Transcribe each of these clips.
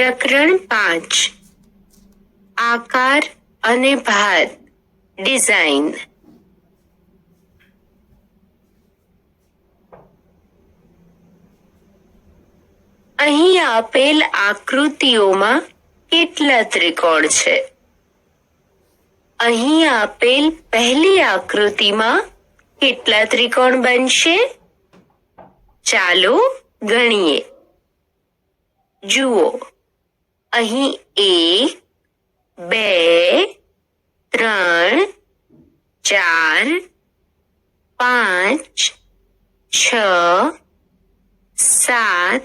પ્રકરણ પાંચ. આકાર અને ભાર. ડિઝાઇન. અહીં આપેલ આકૃતિઓમાં કેટલા ત્રિકોણ છે. અહીં આપેલ પહેલી આકૃતિમાં કેટલા ત્રિકોણ બનશે? ચાલો ગણીએ. જુઓ. અહીં એક, બે, ત્રણ, ચાર, પાંચ, છ, સાત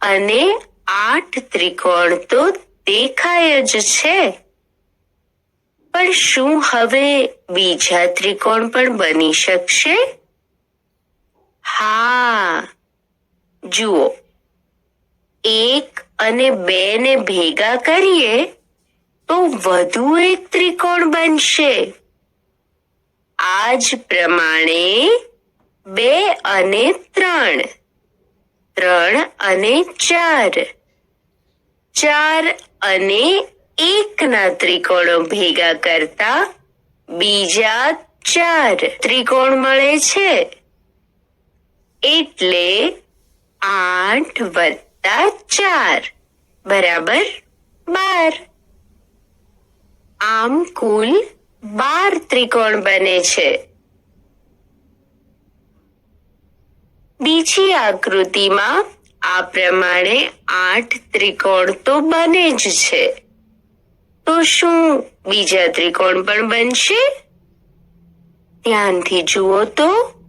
અને આઠ ત્રિકોણ તો દેખાય જ છે. પણ શું હવે બીજા ત્રિકોણ પણ બની શકશે? હા, જુઓ. એક અને બે ને ભેગા કરીએ, તો વધુ એક ત્રિકોણ બનશે. આ જ પ્રમાણે બે અને ત્રણ ત્રણ અને ચાર. ચાર અને એકના ત્રિકોણો ભેગા કરતા બીજા ચાર ત્રિકોણ મળે છે. એટલે આઠ વત્તા ચાર, બરાબર બાર. આમ કુલ બાર ત્રિકોણ બને છે. બીજી આકૃતિમાં આ પ્રમાણે આઠ ત્રિકોણ તો બને જ છે. તો શું બીજા ત્રિકોણ પણ બનશે? ધ્યાનથી જુઓ તો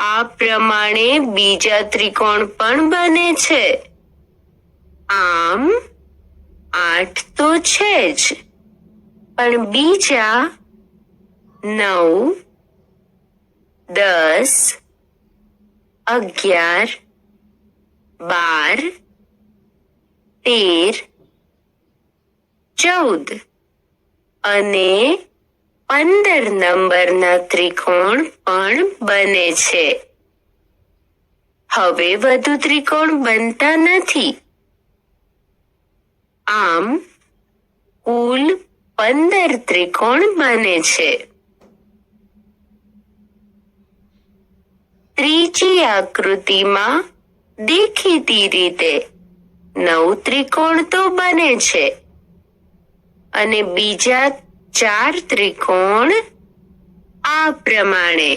આ પ્રમાણે બીજા ત્રિકોણ પણ બને છે. આમ, આઠ તો છે જ. પણ બીજા નવ, દસ, અગિયાર, બાર, તેર, ચૌદ અને પંદર નંબરના ત્રિકોણ પણ બને છે. હવે વધુ ત્રિકોણ બનતા નથી. આમ, કુલ પંદર ત્રિકોણ બને છે. ત્રીજી આકૃતિમાં દેખીતી રીતે નવ ત્રિકોણ તો બને છે. અને બીજા ચાર ત્રિકોણ આ પ્રમાણે.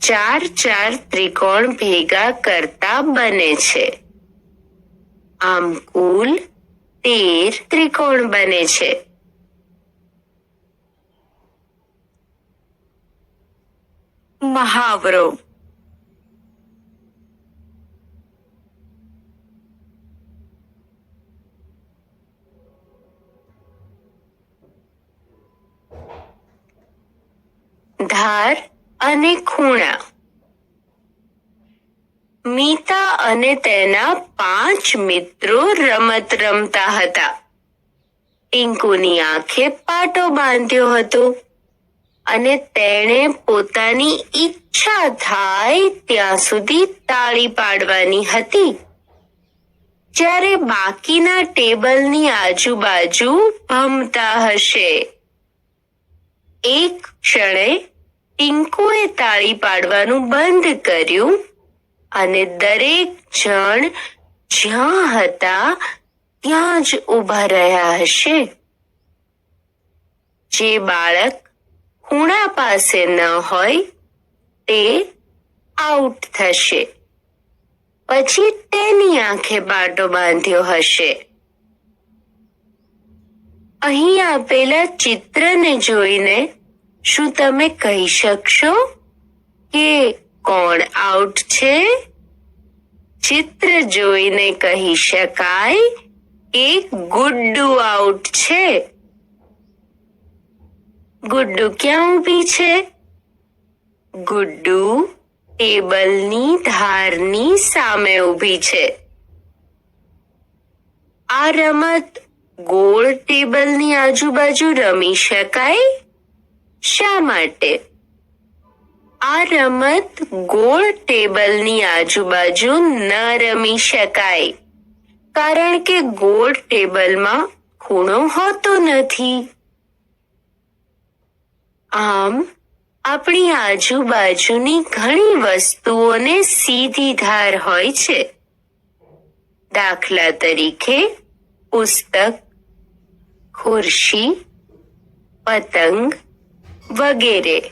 ચાર ચાર ત્રિકોણ ભેગા કરતા બને છે. આમ કુલ તેર ત્રિકોણ બને છે. મહાવરો. ધાર અને ખૂણા. મીતા અને તેના પાંચ મિત્રો રમત રમતા હતા. ટીંકુની આંખે પાટો બાંધ્યો હતો અને તેણે પોતાની ઈચ્છા થાય ત્યાં સુધી તાળી પાડવાની હતી. જ્યારે બાકીના ટેબલની આજુબાજુ ભમતા હશે. એક ક્ષણે ટીંકુએ તાળી પાડવાનું બંધ કર્યું અને દરેક જણ જ્યાં હતા ત્યાં જ ઊભા રહ્યા હશે. જે બાળક ખૂણા પાસે ન હોય તે આઉટ થશે. પછી તેની આંખે પાટો બાંધ્યો હશે. અહીં આપેલા ચિત્રને જોઈને શું તમે કહી શકશો કે કોણ આઉટ છે? ચિત્ર જોઈને કહી શકાય કે ગુડ્ડુ આઉટ છે. ગુડ્ડુ ક્યાં ઊભી છે? ગુડ્ડુ ટેબલની ધારની સામે ઊભી છે. આ રમત ગોળ ટેબલની આજુબાજુ રમી શકાય? શા માટે? આ રમત ગોળ ટેબલની આજુબાજુ ન રમી શકાય. કારણ કે ગોળ ટેબલમાં ખૂણો હોતો નથી. આમ, આપણી આજુબાજુની ઘણી વસ્તુઓને સીધી ધાર હોય છે. દાખલા તરીકે, પુસ્તક, ખુરશી, પતંગ વગેરે.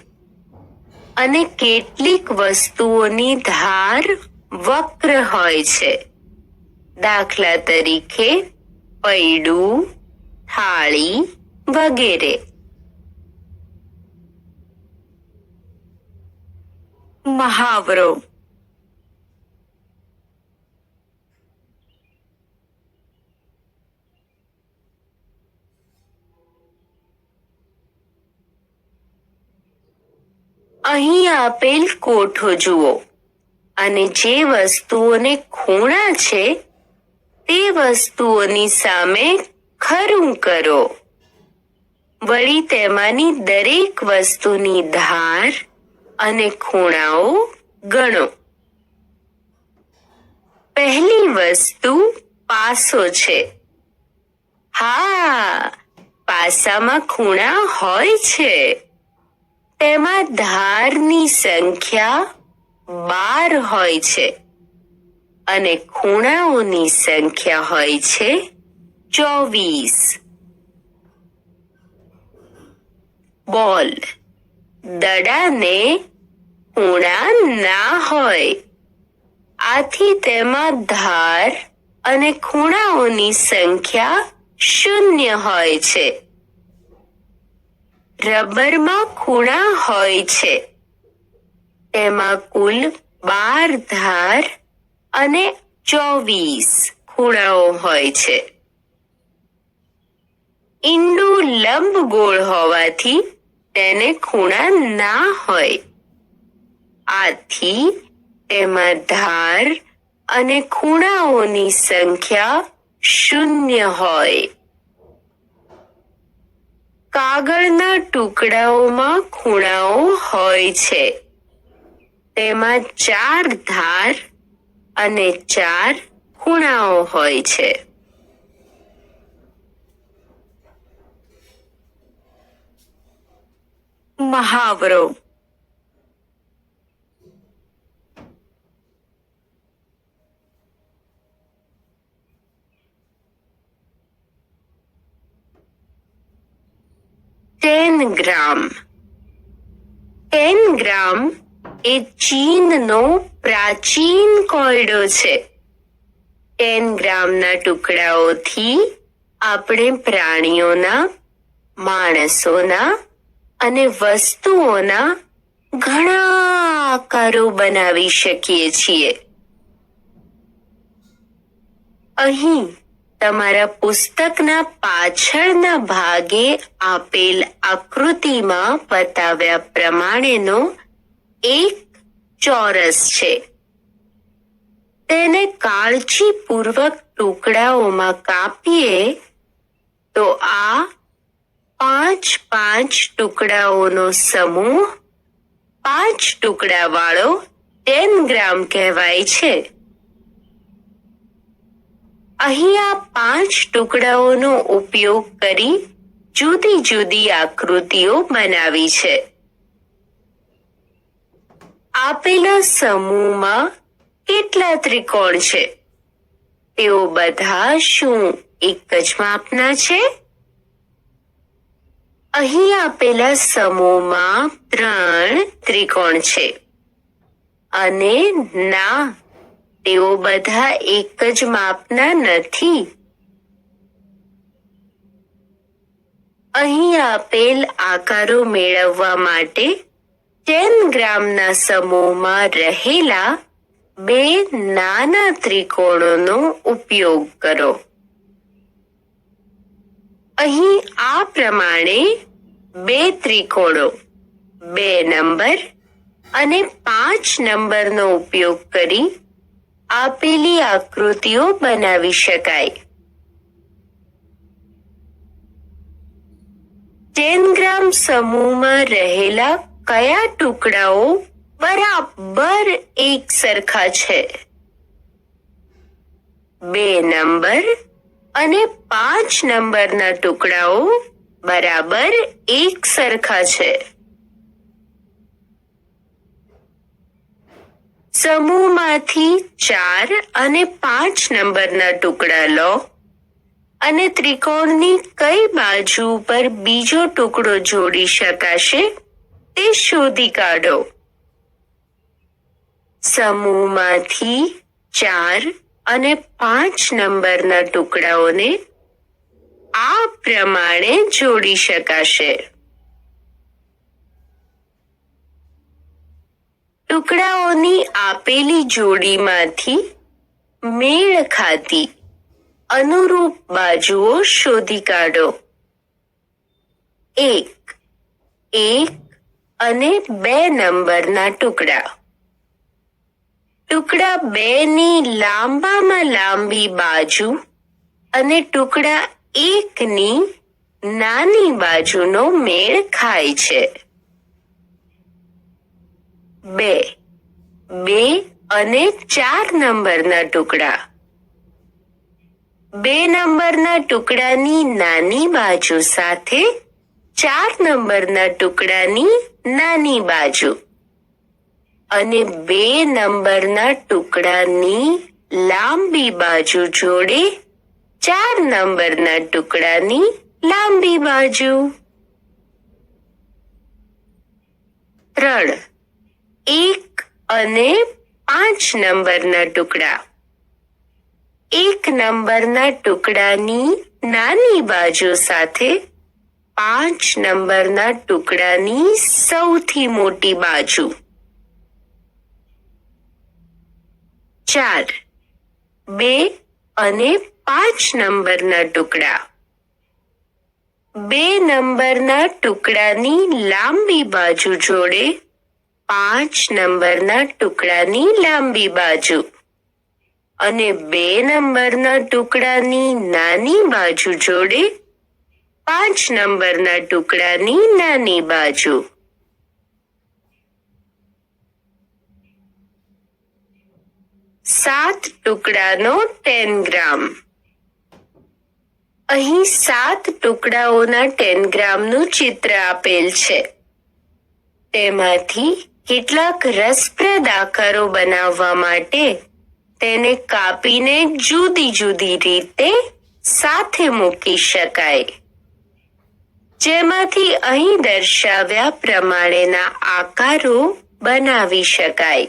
અને કેટલીક વસ્તુઓની ધાર વક્ર હોય છે. દાખલા તરીકે પૈડું થાળી વગેરે. મહાવરો. અહીં આપેલ કોઠો જુઓ. અને જે વસ્તુઓને ખૂણા છે, તે વસ્તુઓની સામે ખરું કરો. વળી તેમાંની દરેક વસ્તુની ધાર અને ખૂણાઓ ગણો. પહેલી વસ્તુ પાસો છે. હા, પાસામાં ખૂણા હોય છે. તેમાં ધારની સંખ્યા બાર હોય છે અને ખૂણાઓની સંખ્યા હોય છે ચોવીસ. બોલ, દડાને ખૂણા ના હોય. આથી તેમાં ધાર અને ખૂણાઓની સંખ્યા શૂન્ય હોય છે. રબરમાં ખૂણા હોય છે. તેમાં કુલ બાર ધાર અને ચોવીસ ખૂણાઓ હોય છે. ઈંડું લંબગોળ હોવાથી તેને ખૂણા ના હોય. આથી તેમાં ધાર અને ખૂણાઓની સંખ્યા શૂન્ય હોય. કાગળના ટુકડાઓમાં ખૂણાઓ હોય છે. તેમાં ચાર ધાર અને ચાર ખૂણાઓ હોય છે. મહાવરો ટેન ગ્રામ ટેન ગ્રામ એ ચીનનો પ્રાચીન કોયડો છે. ટેન ગ્રામના ટુકડાઓથી આપણે પ્રાણીઓના, માણસોના અને વસ્તુઓના ઘણા આકારો બનાવી શકીએ છીએ. અહીં તમારા પુસ્તકના પાછળના ભાગે આપેલ આકૃતિમાં બતાવ્યા પ્રમાણેનો એક ચોરસ છે. તેને કાળજીપૂર્વક ટુકડાઓમાં કાપીએ તો આ પાંચ પાંચ ટુકડાઓનો સમૂહ પાંચ ટુકડાવાળો ટેન ગ્રામ કહેવાય છે. અહીં આ પાંચ ટુકડાઓનો ઉપયોગ કરી જુદી જુદી આકૃતિઓ બનાવી છે. આપેલા સમૂહમાં કેટલા ત્રિકોણ છે? તેઓ બધા શું એક જ માપના છે? અહીં આપેલા સમૂહમાં ત્રણ ત્રિકોણ છે. અને ના તેઓ બધા એક જ માપના નથી. અહીં આપેલ આકારો મેળવવા માટે ટેન ગ્રામના સમૂહમાં રહેલા બે નાના ત્રિકોણોનો ઉપયોગ કરો. અહીં આ પ્રમાણે બે ત્રિકોણો, બે નંબર અને પાંચ નંબરનો ઉપયોગ કરી આપેલી આકૃતિઓ બનાવી શકાય. ટેન ગ્રામ સમૂહમાં રહેલા કયા ટુકડાઓ બરાબર એક સરખા છે? બે નંબર અને પાંચ નંબરના ટુકડાઓ બરાબર એક સરખા છે. સમૂહમાંથી ચાર અને પાંચ નંબરના ટુકડા લો અને ત્રિકોણની કઈ બાજુ પર બીજો ટુકડો જોડી શકાશે તે શોધી કાઢો. સમૂહમાંથી ચાર અને પાંચ નંબરના ટુકડાઓને આ પ્રમાણે જોડી શકાશે. ટુકડાઓની આપેલી જોડીમાંથી મેળ ખાતી અનુરૂપ બાજુઓ શોધી કાઢો. એક એક અને બે નંબરના ટુકડા. ટુકડા બે ની લાંબામાં લાંબી બાજુ અને ટુકડા એકની નાની બાજુનો મેળ ખાય છે. બે. બે અને ચાર નંબરના ટુકડા. બે નંબરના ટુકડાની નાની બાજુ સાથે ચાર નંબરના ટુકડાની નાની બાજુ. અને બે નંબરના ટુકડાની લાંબી બાજુ જોડે ચાર નંબરના ટુકડાની લાંબી બાજુ. ત્રણ. એક અને પાંચ નંબરના ટુકડા. એક નંબરના ટુકડાની નાની બાજુ સાથે પાંચ નંબરના ટુકડાની સૌથી મોટી બાજુ. ચાર, બે અને પાંચ નંબરના ટુકડા. બે નંબરના ટુકડાની લાંબી બાજુ જોડે પાંચ નંબરના ટુકડાની લાંબી બાજુ અને બે નંબરના ટુકડાની નાની બાજુ જોડે પાંચ નંબરના ટુકડાની નાની બાજુ. સાત ટુકડાનો ટેન ગ્રામ. અહીં સાત ટુકડાઓના ટેન ગ્રામનું ચિત્ર આપેલ છે. તેમાંથી કેટલાક રસપ્રદ આકારો બનાવવા માટે તેને કાપીને જુદી જુદી રીતે સાથે મૂકી શકાય. જેમાંથી અહીં દર્શાવ્યા પ્રમાણેના આકારો બનાવી શકાય.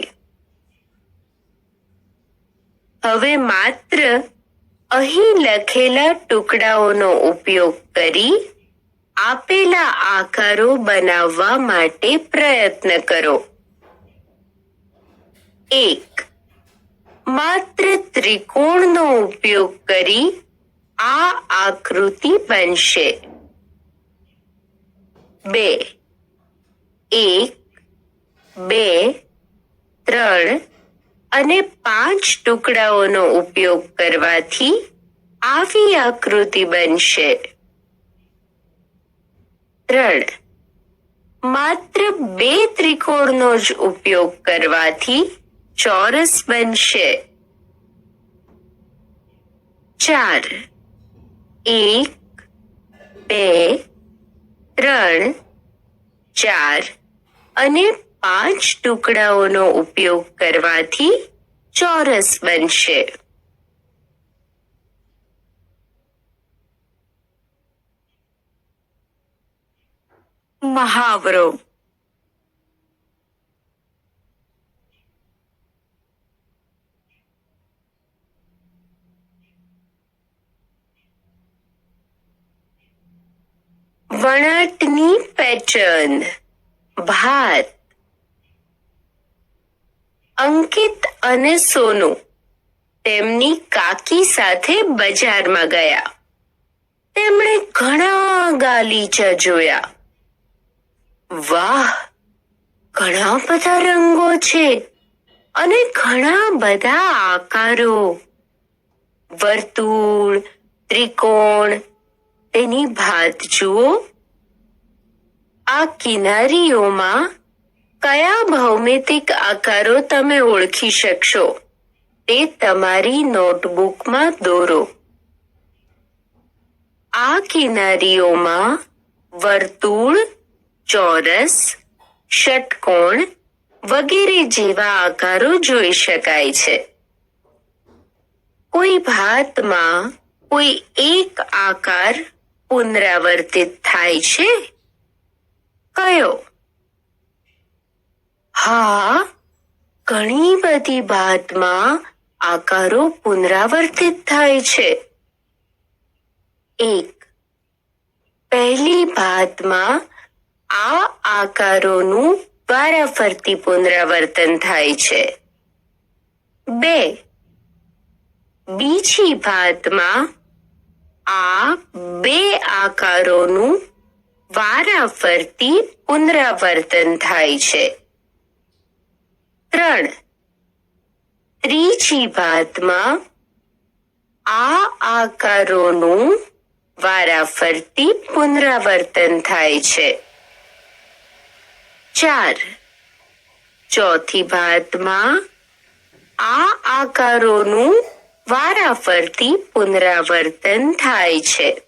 હવે માત્ર અહીં લખેલા ટુકડાઓનો ઉપયોગ કરી આપેલા આકારો બનાવવા માટે પ્રયત્ન કરો. એક. માત્ર ત્રિકોણનો ઉપયોગ કરી આ આકૃતિ બનશે. બે. એક, બે, ત્રણ અને પાંચ ટુકડાઓનો ઉપયોગ કરવાથી આવી આકૃતિ બનશે. ત્રણ. માત્ર બે ત્રિકોણનો જ ઉપયોગ કરવાથી ચોરસ બનશે. ચાર, એક, બે, ત્રણ, ચાર અને પાંચ ટુકડાઓનો ઉપયોગ કરવાથી ચોરસ બનશે. મહાવરો વણાટની પેટર્ન ભાત. અંકિત અને સોનુ તેમની કાકી સાથે બજારમાં ગયા. તેમણે ઘણા ગાલીચા જોયા. વાહ, ઘણા બધા રંગો છે અને ઘણા બધા આકારો. વર્તુળ, ત્રિકોણ તેની ભાત જુઓ. આ કિનારીઓમાં કયા ભૌમિતિક આકારો તમે ઓળખી શકશો? તે તમારી નોટબુકમાં દોરો. આ કિનારીઓમાં વર્તુળ, ચોરસ, ષટકોણ વગેરે જેવા આકારો જોઈ શકાય છે. કોઈ ભાતમાં કોઈ એક આકાર પુનરાવર્તિત થાય છે? કયો? હા, ઘણી બધી ભાતમાં આકારો પુનરાવર્તિત થાય છે. એક, પહેલી ભાતમાં આ આકારોનું વારાફરતી પુનરાવર્તન થાય છે. બે, બીજી ભાતમાં આ બે આકારોનું વારાફરતી પુનરાવર્તન થાય છે. ત્રણ. ત્રીજી ભાતમાં આ આકારોનું વારાફરતી પુનરાવર્તન થાય છે. ચાર. ચોથી ભાતમાં આ આકારોનું વારાફરતી પુનરાવર્તન થાય છે.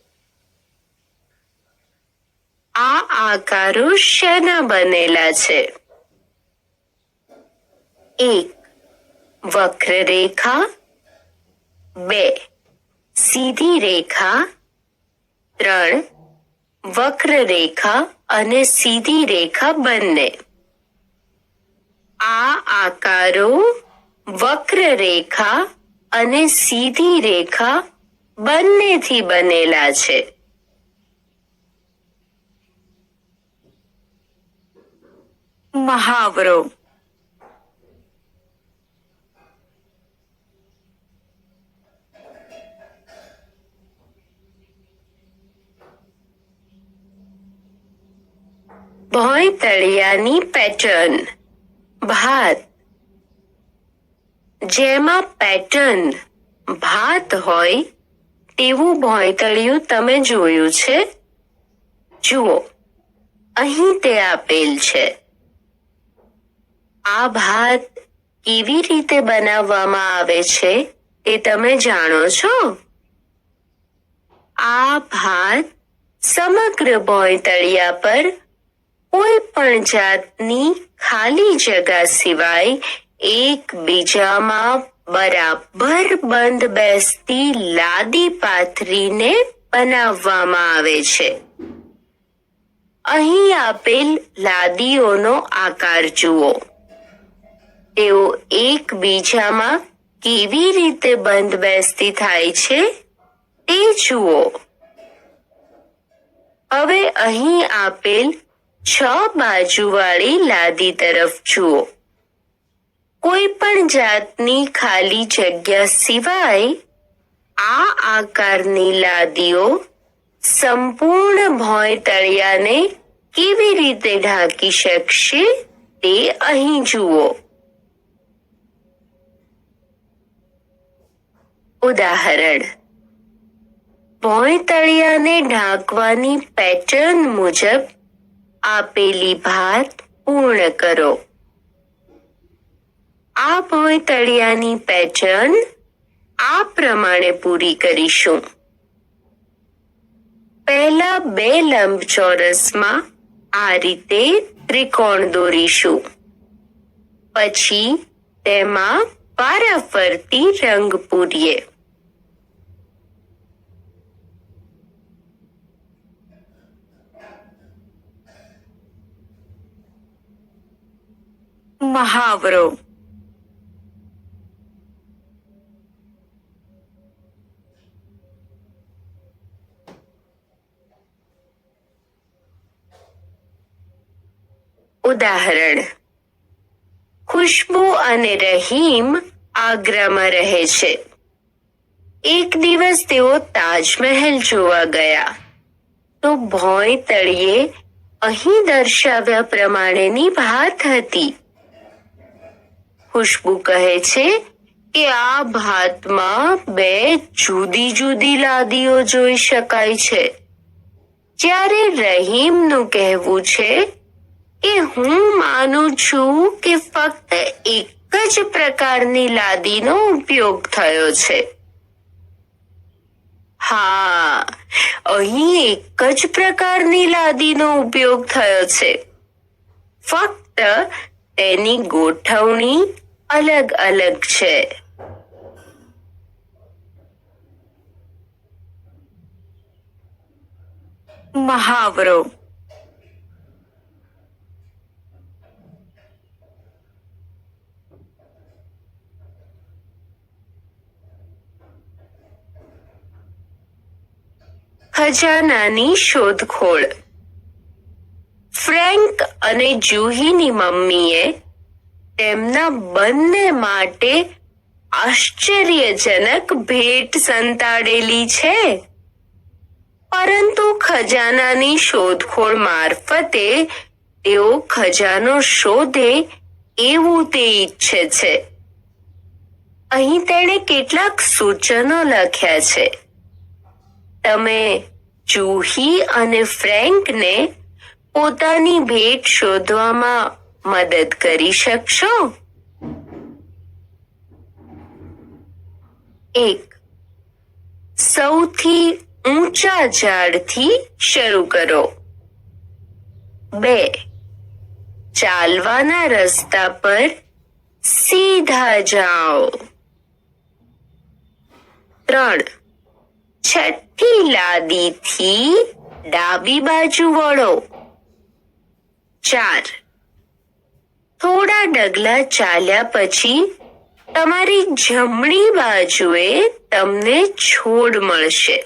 આ આકારો શેના બનેલા છે? એક, વક્રરેખા. બે, સીધી રેખા. ત્રણ, વક્રરેખા અને સીધી રેખા બંને. આ આકારો વક્રરેખા અને સીધી રેખા બંનેથી બનેલા છે. મહાવરો. ભોંય તળિયાની પેટર્ન ભાત. જેમાં પેટર્ન ભાત હોય તેવું ભોંયતળિયું તમે જોયું છે? જુઓ, અહીં તે આપેલ છે. આ ભાત કેવી રીતે બનાવવામાં આવે છે તે તમે જાણો છો? આ ભાત સમગ્ર ભોંયતળિયા પર કોઈ પણ જાતની ખાલી જગા સિવાય એકબીજામાં બરાબર બંધ બેસતી લાદી પાથરીને બનાવવામાં આવે છે. અહીં આપેલ લાદીઓનો આકાર જુઓ. તેઓ એકબીજામાં કેવી રીતે બંધ બેસતી થાય છે તે જુઓ. હવે અહીં આપેલ છ બાજુવાળી લાદી તરફ જુઓ. કોઈ પણ જાતની ખાલી જગ્યા સિવાય આ આકારની લાદીઓ સંપૂર્ણ ભોંય તળિયાને કેવી રીતે ઢાંકી શકશે તે અહીં જુઓ. ઉદાહરણ. ભોંય તળિયાને ઢાંકવાની પેટર્ન મુજબ આપેલી ભાત પૂર્ણ કરો. આ ભોંય તળિયાની પેટર્ન આ પ્રમાણે પૂરી કરીશું. પહેલા બે લંબચોરસમાં આ રીતે ત્રિકોણ દોરીશું. પછી તેમાં વારાફરતી રંગ પૂરીએ. મહાવરો ઉદાહરણ. ખુશ્બુ અને રહીમ આગ્રામાં રહે છે. એક દિવસ તેઓ તાજમહેલ જોવા ગયા. તો ભોંય તળિયે અહીં દર્શાવ્યા પ્રમાણેની ભાત હતી. ખુશ્બુ કહે છે કે આ ભાતમાં બે જુદી જુદી લાદીઓ જોઈ શકાય છે. જ્યારે રહીમનું કહેવું છે કે હું માનું છું કે ફક્ત એક જ પ્રકારની લાદીનો ઉપયોગ થયો છે. હા, અહીં એક જ પ્રકારની લાદીનો ઉપયોગ થયો છે. ફક્ત તેની ગોઠવણી અલગ અલગ છે. મહાવરો ખજાનાની શોધખોળ. ફ્રેન્ક અને જુહીની મમ્મીએ તેમના બંને માટે આશ્ચર્યજનક ભેટ સંતાડેલી છે. પરંતુ ખજાનાની શોધખોળ મારફતે તેઓ ખજાનો શોધે એવું તે ઈચ્છે છે. અહીં તેણે કેટલાક સૂચનો લખ્યા છે. તમે જુહી અને ફ્રેન્કને પોતાની ભેટ શોધવામાં મદદ કરી શકશો? એક. સૌથી ઊંચા ઝાડથી શરૂ કરો. બે. ચાલવાના રસ્તા પર સીધા જાઓ. ત્રણ. છઠ્ઠી લાદીથી ડાબી બાજુ વળો. ચાર. થોડા ડગલા ચાલ્યા પછી તમારી જમણી બાજુએ તમને છોડ મળશે.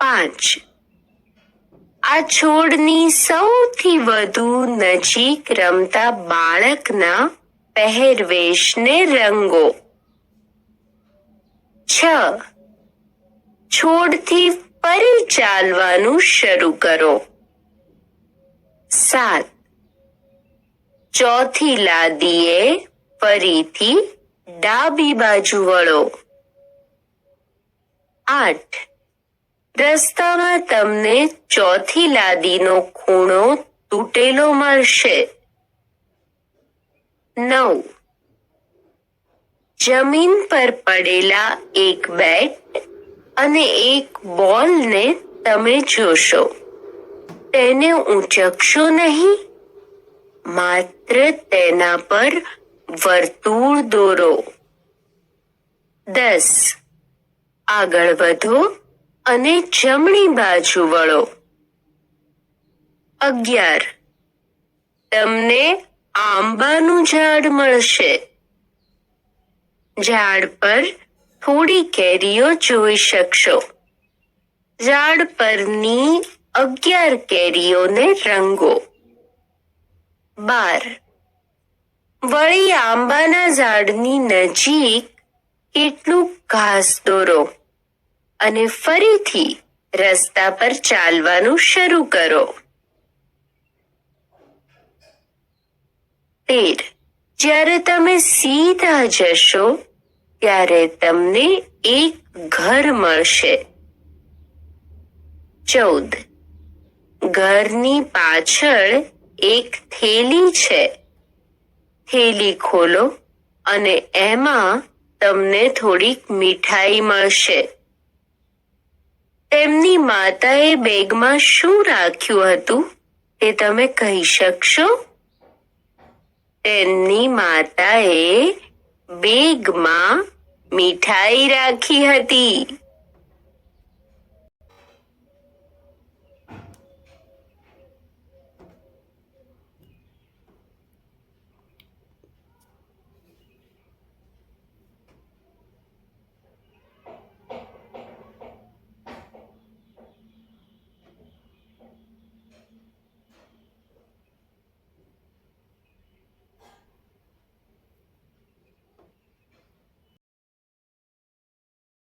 પાંચ. આ છોડની સૌથી વધુ નજીક રમતા બાળકના પહેરવેશને રંગો. છ. છોડથી ફરી ચાલવાનું શરૂ કરો. સાત. ચોથી લાદીએ ફરીથી ડાબી બાજુ વળો. આઠ. રસ્તામાં તમને ચોથી લાદીનો ખૂણો તૂટેલો મળશે. નવ. જમીન પર પડેલા એક બેટ અને એક બોલને તમે જોશો. તેને ઊંચકશો નહીં, માત્ર તેના પર વર્તુળ દોરો. દસ. આગળ વધો અને જમણી બાજુ વળો. અગિયાર. તમને આંબાનું ઝાડ મળશે. ઝાડ પર થોડી કેરીઓ જોઈ શકશો. ઝાડ પરની અગિયાર કેરીઓને રંગો. બાર. વળી આંબાના ઝાડની નજીક કેટલું ઘાસ દોરો અને ફરીથી રસ્તા પર ચાલવાનું શરૂ કરો. તેર. જ્યારે તમે સીધા જશો ત્યારે તમને એક ઘર મળશે. ચૌદ. ઘરની પાછળ એક થેલી છે. થેલી ખોલો અને એમાં તમને થોડીક મીઠાઈ મળશે. તેમની માતાએ બેગમાં શું રાખ્યું હતું તે તમે કહી શકશો? તેમની માતાએ બેગમાં મીઠાઈ રાખી હતી.